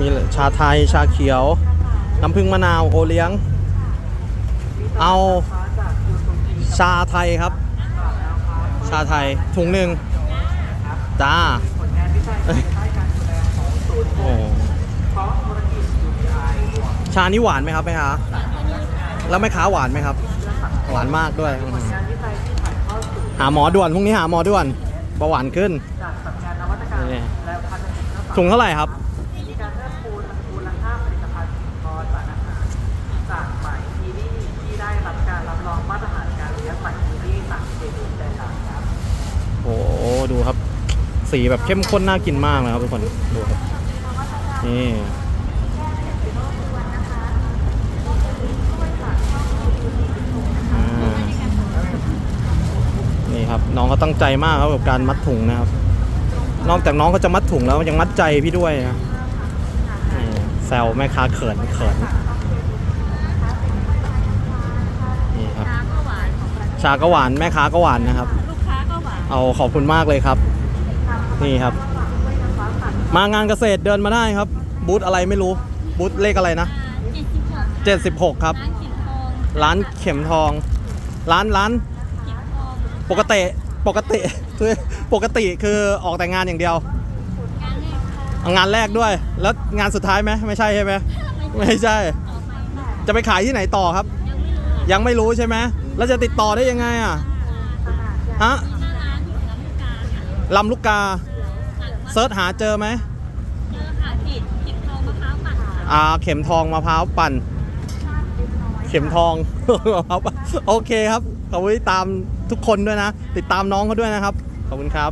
มีชาไทย ชาเขียว น้ำผึ้งมะนาว โอเลี้ยง เอา ชาไทยครับ ชาไทย ถุงหนึ่งจ้าโอ้ชานี่หวานไหมครับแม่ค้าแล้วแม่ค้าหวานไหมครับ หวานมากด้วย หาหมอด่วนพรุ่งนี้หาหมอด่วนเบาหวานขึ้นถุงเท่าไหร่ครับ จากไหมทีนี่ที่ได้รับการรับรองมาตรฐานการเลี้ยงไหมทีนี่จากเจดีย์ใจหลักครับ โอ้โหดูครับ สีแบบเข้มข้นน่ากินมากนะครับทุกคนดูครับนี่นี่ครับน้องเขาตั้งใจมากครับกับการมัดถุงนะครับ นอกจากน้องเขาจะมัดถุงแล้วยังมัดใจพี่ด้วยนะแซวแม่ค้าเขินเขินนี่ครับชากร้านชาก็หวานแม่ค้าก็หวานนะครับ เอาขอบคุณมากเลยครับ นี่ครับ มางานเกษตรเดินมาได้ครับ บูธอะไรไม่รู้ บูธเลขอะไรนะเจ็ดสิบหก76 ครับร้านเขียนทองร้านเข็มทอง ร้านร้านเขียนทองปกติปกติคือปกติคือออกแต่งานอย่างเดียวการแรกค่ะเอางานแรกด้วย แล้วงานสุดท้ายไหมไม่ใช่ใช่ไหมไม่ใช่ต่อไปค่ะจะไปขายที่ไหนต่อครับยังไม่รู้ยังไม่รู้ใช่ไหมแล้วจะติดต่อได้ยังไงอะฮะ ลำลูกกาเซิร์ชหาเจอไหมเจอค่ะขีดเขียนทองมะพร้าวปั่นค่ะอ่าเข็มทองมะพร้าวปั่น เข็มทองมะพร้าวปั่นโอเคครับขอบคุณที่ตามทุกคนด้วยนะ ติดตามน้องเขาด้วยนะครับ ขอบคุณครับ